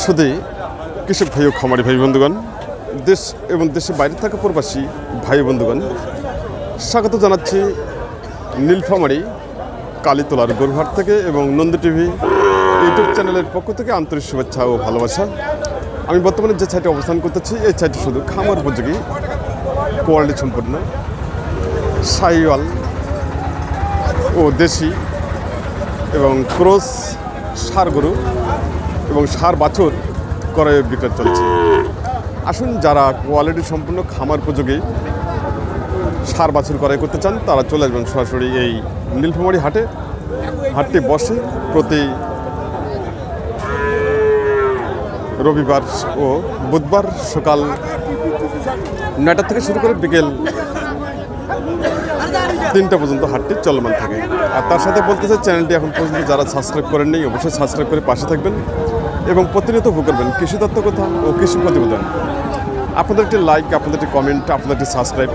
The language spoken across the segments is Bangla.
শুধু কৃষক ভাই ও খামারি ভাই বন্ধুগণ, দেশ এবং দেশের বাইরে থাকা প্রবাসী ভাই বন্ধুগণ, স্বাগত জানাচ্ছি নীলফামারি, কালীতলার গরুহাট থেকে এবং নন্দী টিভি ইউটিউব চ্যানেলের পক্ষ থেকে আন্তরিক শুভেচ্ছা ও ভালোবাসা। আমি বর্তমানে যে সাইটে অবস্থান করতেছি, এই সাইটে শুধু খামার উপযোগী, কোয়ালিটি সম্পন্ন, সাইওয়াল ও দেশি এবং ক্রস সার গরু এবং সার বাছুর করে বিক্রয় চলছে। আসুন যারা কোয়ালিটি সম্পূর্ণ খামার উপযোগী সার বাছুর ক্রয় করতে চান, তারা চলে আসবেন সরাসরি এই নীলফামারি হাটে। হাটটি বসে প্রতি রবিবার ও বুধবার সকাল নয়টা থেকে শুরু করে বিকেল তিনটা পর্যন্ত হাটটি চলমান থাকে। আর তার সাথে বলতে চাই, চ্যানেলটি এখন পর্যন্ত যারা সাবস্ক্রাইব করেননি, অবশ্যই সাবস্ক্রাইব করে পাশে থাকবেন। এবং প্রতিনিয়ত ভোগ করবেন। কৃষি তত্ত্ব কথা ও কৃষি প্রতিবেদন। আপনাদের একটি লাইক আপনাদের একটি কমেন্ট আপনাদের একটি সাবস্ক্রাইব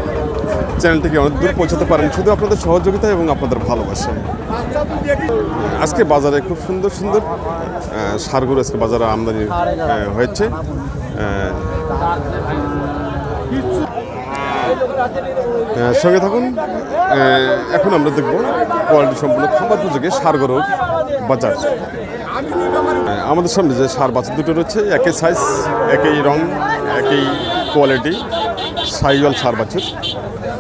চ্যানেলটিকে অনেক দূর পৌঁছাতে পারেন। শুধু আপনাদের সহযোগিতা এবং আপনাদের ভালোবাসা। আজকে বাজারে খুব সুন্দর সুন্দর সারগুলো আজকে বাজারে আমদানি হয়েছে। সঙ্গে থাকুন। এখন আমরা দেখব কোয়ালিটি সম্পূর্ণ খাবার পুজোকে সার গরুর বাজার। আমাদের সামনে যে সার বাছুর দুটো রয়েছে একই সাইজ একই রং একই কোয়ালিটি সাইওয়াল সার বাছুর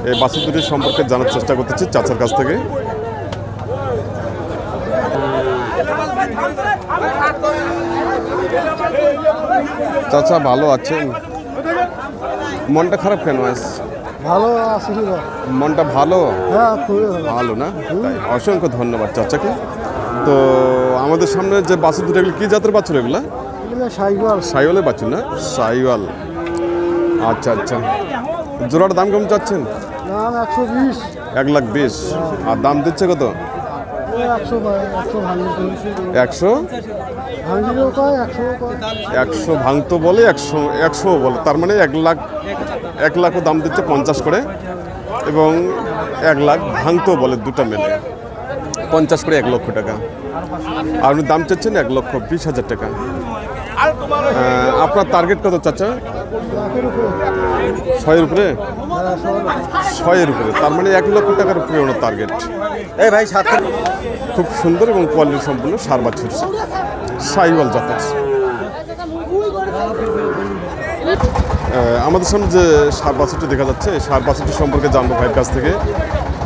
এই বাছুর দুটির সম্পর্কে জানার চেষ্টা করতেছি চাচার কাছ থেকে। চাচা ভালো আছেন? মনটা খারাপ কেন আজ? ভালো আছে মনটা ভালো? হ্যাঁ ভালো। ভালো না? অসংখ্য ধন্যবাদ চাচাকে। তো আমাদের সামনে যে বাছুর দুটো এগুলো কি জাতের বাছুর এগুলা? সাইকেল সাইওয়ালের বাছুর না? সাইওয়াল। আচ্ছা আচ্ছা। জোড়ার দাম কেমন চাচ্ছেন? এক লাখ বিশ। আর দাম দিচ্ছে কত? একশো একশো ভাঙতো বলে একশো একশো বলে। তার মানে এক লাখ এক লাখও দাম দিচ্ছে পঞ্চাশ করে। এবং এক লাখ ভাঙতো বলে দুটো মেলে। পঞ্চাশ করে এক লক্ষ টাকা। আর আপনি দাম চাচ্ছেন এক লক্ষ বিশ হাজার টাকা। আপনার টার্গেট কত চাচা? ছয়ের উপরে? ছয়ের উপরে। তার মানে এক লক্ষ টাকার উপরে ওনার টার্গেট এই ভাই সাত খুব সুন্দর এবং কোয়ালিটি সম্পূর্ণ সার বাছুর সাইওয়াল জাতের। আমাদের সামনে যে সার বাছুরটি দেখা যাচ্ছে সার বাছুরটি সম্পর্কে জানব ভাইয়ের কাছ থেকে।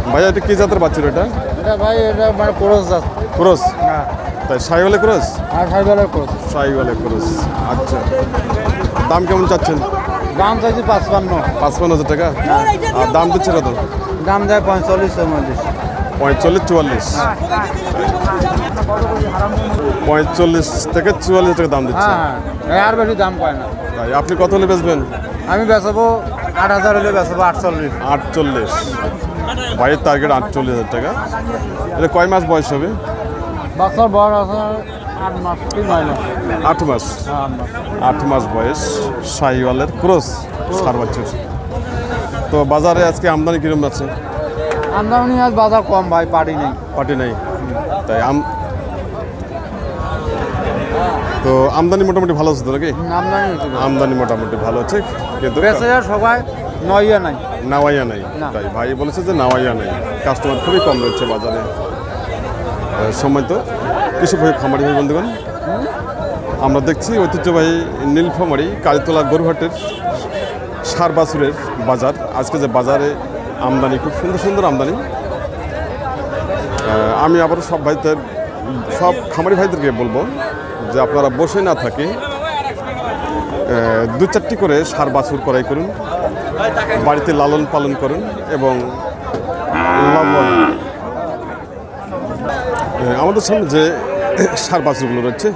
ভাইয়া এটা কি জাতের বাছুর এটা? এটা ভাই এটা মানে ক্রস যাচ্ছে ক্রস? হ্যাঁ তাই সাইওয়ালে ক্রস? আর সাইকেলের ক্রস। সাইওয়ালে ক্রস আচ্ছা। দাম কেমন চাচ্ছেন? দাম চাইছি পাঁচপান্ন। পাঁচপান্ন হাজার টাকা? আর দাম দিচ্ছে কত? দাম যায় পঁয়তাল্লিশ চৌচল্লিশ পঁয়তাল্লিশ চুয়াল্লিশ? পঁয়তাল্লিশ থেকে চুয়াল্লিশ টাকা দাম দিচ্ছে। হ্যাঁ হ্যাঁ। আর বেশি দাম পায় না। তাই আপনি কত হলে বেচবেন? আমি বেচাবো আট হাজার হলে বেচাবো আটচল্লিশ। আটচল্লিশ। ভাইয়ের টার্গেট আটচল্লিশ হাজার টাকা। এটা কয় মাস বয়স হবে? বাচ্চার বয়স আট মাস কি নয় মাস? আট মাস। হ্যাঁ আট মাস। আট মাস বয়স শাহিওয়ালের ক্রস সার বাচ্চুর তো বাজারে আজকে আমদানি কিরম আছে? আমদানি আজ বাজার কম ভাই পারি নেই। পার্টি নাই। তাই আম তো আমদানি মোটামুটি ভালো আছে তো নাকি? আমদানি আমদানি মোটামুটি ভালো আছে কিন্তু সবাই। নইয়া নাই। নাওয়াইয়া নাই। তাই ভাই বলেছে যে নাওয়াইয়া নাই। কাস্টমার খুবই কম রয়েছে বাজারে। সময় তো। কৃষক ভাই খামারি ভাই বন্ধুগণ। আমরা দেখছি ঐতিহ্যবাহী নীলফামারি কালীতলা গরুহাটের সার বাছুরের বাজার। আজকে যে বাজারে আমদানি খুব সুন্দর সুন্দর আমদানি। আমি আবারও সব ভাইদের সব খামারি ভাইদেরকে বলব যে আপনারা বসে না থাকে দু চারটি করে সার বাছুর করাই করুন। বাড়িতে লালন পালন করুন এবং আমাদের সামনে যে সার বাছুরগুলো রয়েছে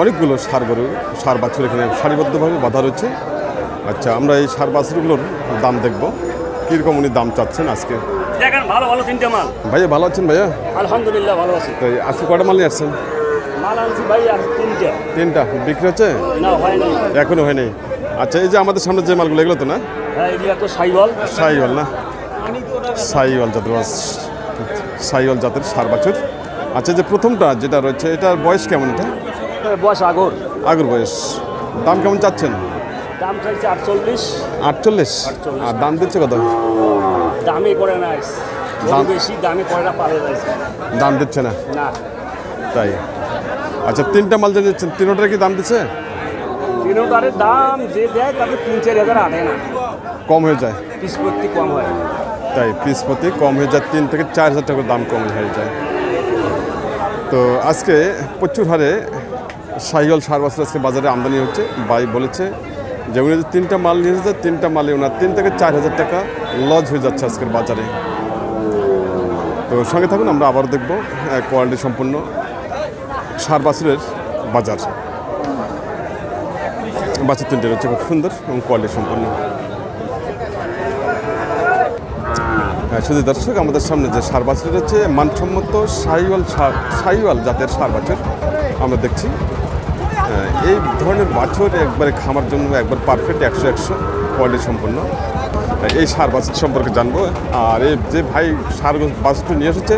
অনেকগুলো সার গরু সার বাছুর এখানে সারিবদ্ধভাবে বাঁধা রয়েছে। আচ্ছা আমরা এই সার বাছুরগুলোর দাম দেখব। কীরকম উনি দাম চাচ্ছেন আজকে? দেখেন ভালো ভালো তিনটে মাল। ভাইয়া ভালো আছেন ভাইয়া? আলহামদুলিল্লাহ ভালো আছে। তাই আজকে কটা মাল নিয়ে আসছেন? মাল আনছি তিনটা। বিক্রি হচ্ছে? না হয় এখনও হয়নি আচ্ছা এই যে আমাদের সামনে যে মালগুলো এগুলো তো না? হ্যাঁ এগুলো তো সাইওয়াল। না? সাইওয়াল জাতের সাইওয়াল জাতের সার বাছুর। আচ্ছা যে প্রথমটা যেটা রয়েছে এটার বয়স কেমন এটা? বয়স আগর। আগর বয়স। দাম কেমন চাচ্ছেন? দাম চাইছে আটচল্লিশ। আর দাম দিচ্ছে কত? দামে করে না দাম? বেশি দামে করে না পালে দাম দিচ্ছে না? না। তাই। আচ্ছা তিনটা মাল যে তিনোটার কি দাম দিচ্ছে? দাম যে দেয় তিন চার হাজার আটে না। কম হয়ে যায়। পিস প্রতি কম হয়। তাই পিস প্রতি কম হয়ে যায় তিন থেকে চার হাজার টাকার দাম কম হয়ে যায়। তো আজকে প্রচুর হারে সাইহল সার বছর আজকে বাজারে আমদানি হচ্ছে। বাই বলেছে যে উনি তিনটা মাল নিয়ে এসেছে তিনটা মালে ওনার তিন থেকে চার হাজার টাকা লজ হয়ে যাচ্ছে আজকের বাজারে। তো সঙ্গে থাকুন আমরা আবার দেখব কোয়ালিটি সম্পূর্ণ সার বাছুরের বাজার। বাছুর তিনটে রয়েছে খুব সুন্দর এবং কোয়ালিটি সম্পন্ন। হ্যাঁ শুধু দর্শক আমাদের সামনে যে সার বাছুর হচ্ছে মানসম্মত সাইওয়াল সার সাইওয়াল জাতের সার বাছুর আমরা দেখছি। হ্যাঁ, এই ধরনের বাছুর একবারে খামার জন্য একবার পারফেক্ট একশো একশো কোয়ালিটি সম্পন্ন। হ্যাঁ, এই সার বাছুর সম্পর্কে জানব। আর এই যে ভাই সার বাছুরটি নিয়ে এসেছে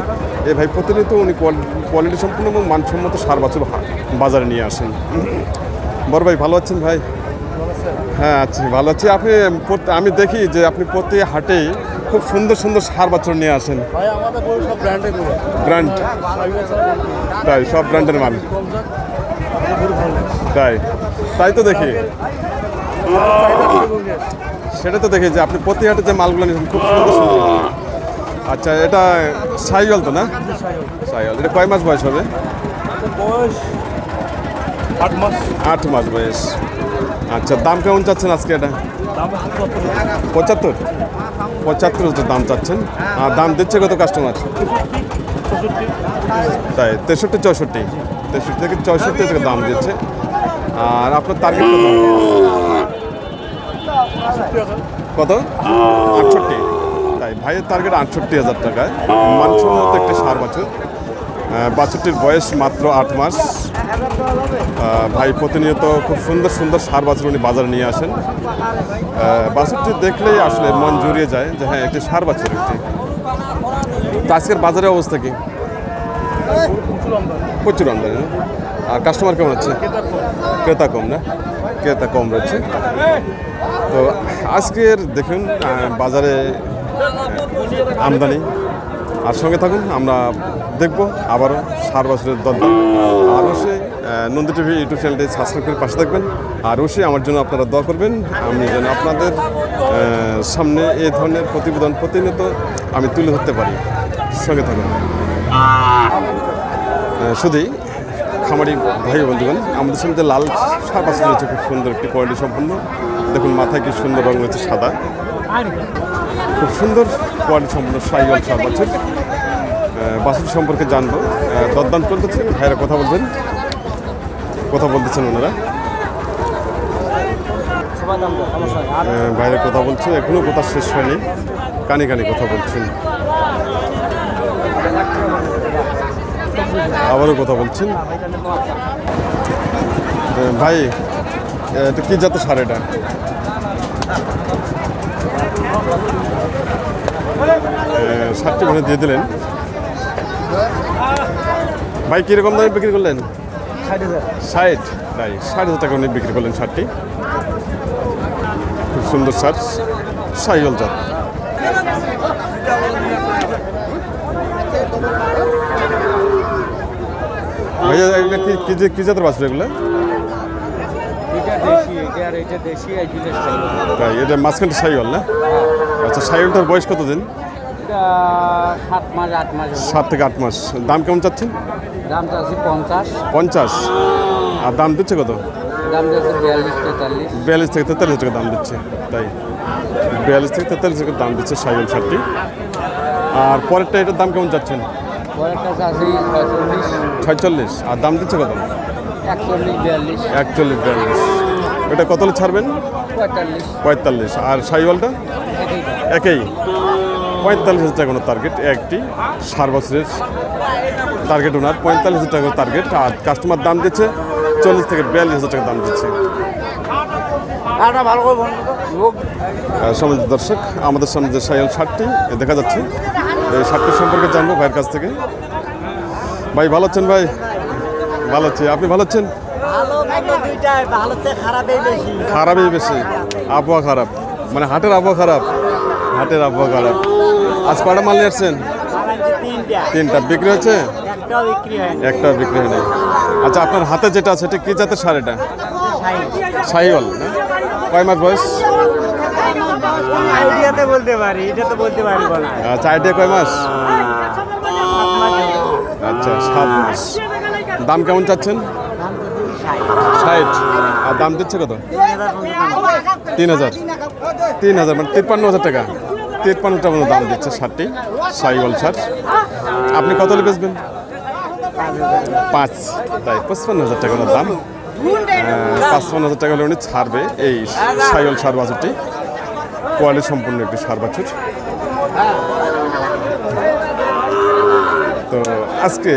এই ভাই প্রতিনিয়ত উনি কোয়ালিটি সম্পন্ন এবং মানসম্মত সার বাছুর বাজারে নিয়ে আসেন। বড় ভাই ভালো আছেন ভাই? হ্যাঁ আছি ভালো আছি। আপনি প্রত- আমি দেখি যে আপনি প্রতি হাটেই খুব সুন্দর সুন্দর সার বাছর নিয়ে আসেন। ব্র্যান্ড তাই সব ব্র্যান্ডের মাল। তাই। তাই তো দেখি। সেটা তো দেখি যে আপনি প্রতি হাটে যে মালগুলো নিয়েছেন খুব সুন্দর সুন্দর আচ্ছা এটা সাইওয়াল তো না? সাইওয়াল। এটা কয় মাস বয়স হবে? বয়স আট মাস। আট মাস বয়স। আচ্ছা দাম কেমন চাচ্ছেন আজকে এটা? পঁচাত্তর? পঁচাত্তর দাম চাচ্ছেন। আর দাম দিচ্ছে কত কাস্টমার তাই, তেষট্টি, চৌষট্টি। তেষট্টি থেকে চৌষট্টি থেকে দাম দিচ্ছে। আর আপনার টার্গেট কত? আটষট্টি। তাই, ভাইয়ের টার্গেট আটষট্টি হাজার টাকায়। মানসম্মত একটি সার বাছুর। বাছুরটির বয়স মাত্র আট মাস। ভাই প্রতিনিয়ত খুব সুন্দর সুন্দর সার বাছুর উনি বাজারে নিয়ে আসেন। বাছুরটি দেখলেই আসলে মন জুড়িয়ে যায় যে হ্যাঁ একটি সার বাছুর একটি। তো আজকের বাজারের অবস্থা কি? প্রচুর আমদানি? আর কাস্টমার কেমন হচ্ছে ক্রেতা কম, না? ক্রেতা কম রয়েছে। তো আজকের দেখুন বাজারে আমদানি। আর সঙ্গে থাকুন, আমরা দেখব আবারও সার বছরের দরদাম আর অবশ্যই নন্দী টিভি ইউটিউব চ্যানেলটি সাবস্ক্রাইব করে পাশে থাকবেন। আর অবশ্যই আমার জন্য আপনারা দোয়া করবেন। আমি যেন আপনাদের সামনে এই ধরনের প্রতিবেদন প্রতিনিয়ত আমি তুলে ধরতে পারি। সঙ্গে থাকুন। শুধুই খামারি ভাই বন্ধুগণ, আমাদের সামনে যে লাল সার বাছুর রয়েছে। খুব সুন্দর একটি কোয়ালিটি সম্পন্ন। দেখুন, মাথায় কি সুন্দর রং রয়েছে সাদা। খুব সুন্দর কোয়ালিটি সম্পন্ন সাইওয়াল সার বাছুর আহ, বাছুর সম্পর্কে জানব। দরদাম চলতেছে ভাইরা কথা বলবেন। কথা বলতেছেন ওনারা। বাইরে কথা বলছেন এখনও কথা শেষ হয়নি। কানে কানে কথা বলছেন। আবারও কথা বলছেন। ভাই এটা কি জাতের সার এটা? সারটি মানে দিয়ে দিলেন। ভাই কীরকম দামে বিক্রি করলেন? ষাট তাই ষাট? হাজার টাকা উনি বিক্রি করলেন সারটি খুব সুন্দর সার সাইকেল জাত ভাইয়া কি কি যে- কি জাতের এগুলো? এটা মাঝখানটা সাইকেল না? আচ্ছা সাইকেলটার বয়স কত দিন এটা সাত মাস আট মাস সাত থেকে আট মাস। দাম কেমন চাচ্ছেন? দাম চাচ্ছি পঞ্চাশ। পঞ্চাশ। আর দাম দিচ্ছে কত? দাম বিয়াল্লিশ তেতাল্লিশ। বিয়াল্লিশ থেকে তেতাল্লিশ টাকা দাম দিচ্ছে। তাই। বিয়াল্লিশ থেকে তেতাল্লিশ টাকা দাম দিচ্ছে সাইকেল শার্টটি আর পরেরটা এটার দাম কেমন চাচ্ছেন? পরেরটা চাচ্ছি ছয়চল্লিশ। ছয়চল্লিশ। আর দাম দিচ্ছে কত? একচল্লিশ বিয়াল্লিশ। একচল্লিশ বিয়াল্লিশ। এটা কত ছাড়বেন? পঁয়তাল্লিশ। পঁয়তাল্লিশ। আর সাইওয়ালটা একই। পঁয়তাল্লিশ হাজার টাকা টার্গেট একটি সার বছরের টার্গেট ওনার। পঁয়তাল্লিশ হাজার টাকা টার্গেট আর কাস্টমার দাম দিচ্ছে, চল্লিশ থেকে বিয়াল্লিশ হাজার টাকা দাম দিচ্ছে। সমাজ দর্শক, আমাদের সামনে যে সাইল শার্টটি দেখা যাচ্ছে। এই শার্টটি সম্পর্কে জানব ভাইয়ের কাছ থেকে। ভাই, ভালো আছেন ভাই? ভালো আছি। আপনি ভালো আছেন? খারাপই বেশি। আবহাওয়া খারাপ। মানে হাটের আবহাওয়া খারাপ। হাটের আবহাওয়া খারাপ। আজ কটা মাল নিয়ে আসছেন? আমার তিনটা। বিক্রি হয়নি একটা বিক্রি হয়নি। আচ্ছা আপনার হাতে যেটা আছে এটা কি জাতের সার এটা। সাহিওয়াল না? কয় মাস বয়স? আইডিয়াতে বলতে পারি এটা তো বলতে পারব না। আচ্ছা আইডিয়া কয় মাস? আচ্ছা সাত মাস। দাম কেমন চাচ্ছেন? দাম ষাট। আর দাম দিচ্ছে কত? তিন হাজার। তিন হাজার মানে তিপ্পান্ন হাজার টাকা। তিপ্পান্ন টাকা মতো দাম দিচ্ছে, ষাটটি। সাইওয়াল সার আপনি কত বেচবেন? পাঁচ। তাই পঁচপান্ন হাজার টাকা দাম। পাঁচপান্ন হাজার টাকা হলে উনি ছাড়বে এই সাইওয়াল সার বাছুরটি। কোয়ালিটি সম্পূর্ণ একটি সার বাছুর। তো আজকে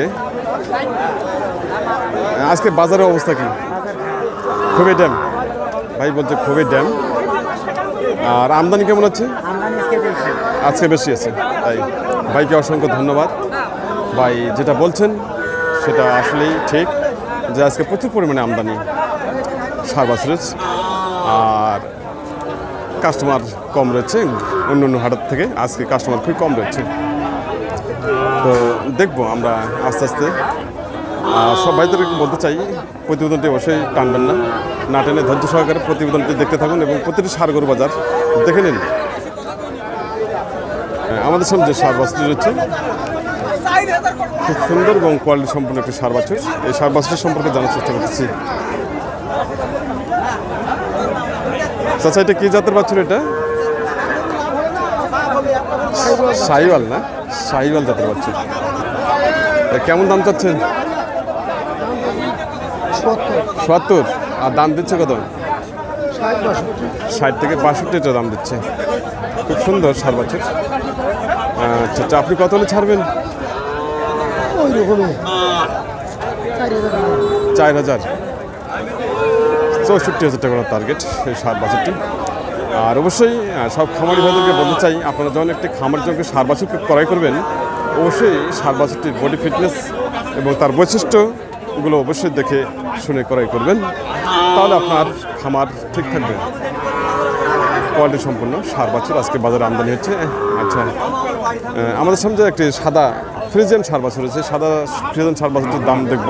আজকে বাজারের অবস্থা কি? খুবই ড্যাম। ভাই বলছে খুবই ড্যাম। আর আমদানি কেমন আছে? আজকে বেশি আছে। তাই ভাইকে অসংখ্য ধন্যবাদ। ভাই যেটা বলছেন, সেটা আসলেই ঠিক যে আজকে প্রচুর পরিমাণে আমদানি সার বছরের আর কাস্টমার কম রয়েছে অন্য অন্য হাটের থেকে আজকে কাস্টমার খুবই কম রয়েছে। তো দেখব আমরা আস্তে আস্তে। সব ভাইদেরকে বলতে চাই, প্রতিবেদনটি অবশ্যই টানবেন না। না টেনে ধৈর্য সহকারে প্রতিবেদনটি দেখতে থাকুন এবং প্রতিটি সারগর বাজার দেখে নিন। আমাদের সামনে যে সার বাছুরটি রয়েছে, খুব সুন্দর এবং কোয়ালিটি সম্পূর্ণ একটি সার বাছুর। এই সার বাছুরের সম্পর্কে জানার চেষ্টা করতেছি। চাচা, এটা কি জাতের বাছুর এটা? সাইওয়াল না? সাইওয়াল জাতের বাছুর। কেমন দাম চাচ্ছেন? সত্তর। আর দাম দিচ্ছে কত? ষাট থেকে বাষট্টি। দাম দিচ্ছে। খুব সুন্দর সার বাছুর আচ্ছা আচ্ছা আপনি কত হলে ছাড়বেন? চার হাজার। চৌষট্টি হাজার টাকা টার্গেট এই সার বাছুরটি আর অবশ্যই সব খামারি ভাইদেরকে বলতে চাই আপনারা যখন একটি খামার জন্য সার বাছুর ক্রয় করবেন অবশ্যই সার বাছুরটির বডি ফিটনেস এবং তার বৈশিষ্ট্যগুলো অবশ্যই দেখে শুনে ক্রয় করবেন। তাহলে আপনার খামার ঠিক থাকবে। কোয়ালিটি সম্পূর্ণ সার বাছুর। আজকে বাজারে আমদানি হচ্ছে। আচ্ছা আমাদের সামনে যে একটি সাদা ফ্রিজেন সার বাছুর রয়েছে সাদা ফ্রিজেন সার বাছুরটির দাম দেখব।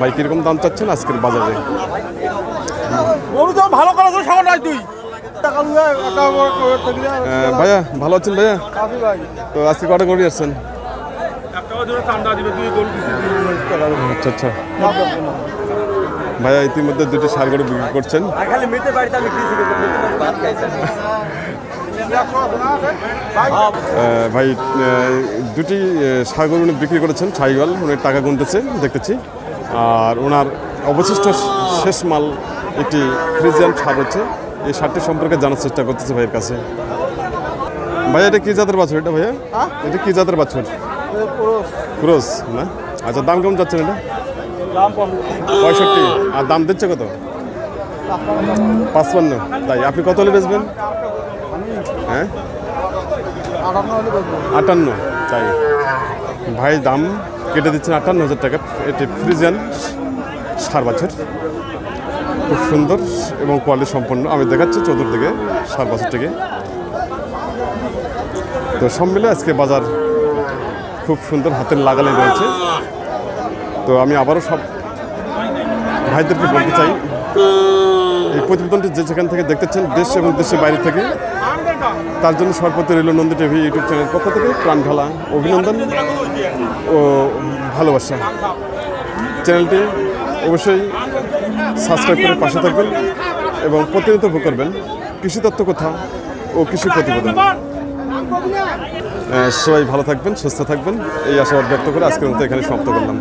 ভাই কীরকম দাম চাচ্ছেন আজকের বাজারে? ভালো তুই। ভাইয়া ভালো আছেন ভাইয়া? তো আজকে কটা গড়ি আসছেন? গরু আচ্ছা আচ্ছা। ভাইয়া ইতিমধ্যে দুটি সার গরু বিক্রি করছেন। ভাই দুটি আহ, সার গরু উনি বিক্রি করেছেন সাইওয়াল উনি টাকা গুনতেছে দেখতেছি। আর ওনার অবশিষ্ট শেষ মাল একটি ফ্রিজিয়ান সার হচ্ছে এই সারটি সম্পর্কে জানার চেষ্টা করতেছে ভাইয়ের কাছে। ভাইয়া এটা কি জাতের বাছুর এটা ভাইয়া? এটা কি জাতের বাছুর? ক্রোস না? আচ্ছা দাম কেমন যাচ্ছেন এটা? পঁয়ষট্টি। আর দাম দিচ্ছে কত? পাঁচপান্ন। তাই, আপনি কত হলে বেচবেন? হ্যাঁ? আটান্ন। তাই। ভাই, দাম কেটে দিচ্ছেন আটান্ন হাজার টাকা। এটি ফ্রিজিয়ান সার বছর। খুব সুন্দর এবং কোয়ালিটি সম্পন্ন। আমি দেখাচ্ছি চতুর্দিকে সার বছর থেকে তো সব আজকে বাজার খুব সুন্দর হাতের লাগালে রয়েছে। তো আমি আবারও সব ভাইদেরকে বলতে চাই? এই প্রতিবেদনটি যে যেখান থেকে দেখতেছেন দেশ এবং দেশের বাইরে থেকে, তার জন্য সর্বত্র রেল নন্দী টিভি ইউটিউব চ্যানেল পক্ষ থেকে প্রাণ ঢালা অভিনন্দন ও ভালোবাসা। চ্যানেলটি অবশ্যই সাবস্ক্রাইব করে পাশে থাকবেন এবং প্রতিনিয়ত ভোগ করবেন কৃষি তত্ত্ব কথা ও কৃষি প্রতিবেদন। সবাই ভালো থাকবেন, সুস্থ থাকবেন, এই আশাবাদ ব্যক্ত করে আজকের মতো এখানে সমাপ্ত করলাম।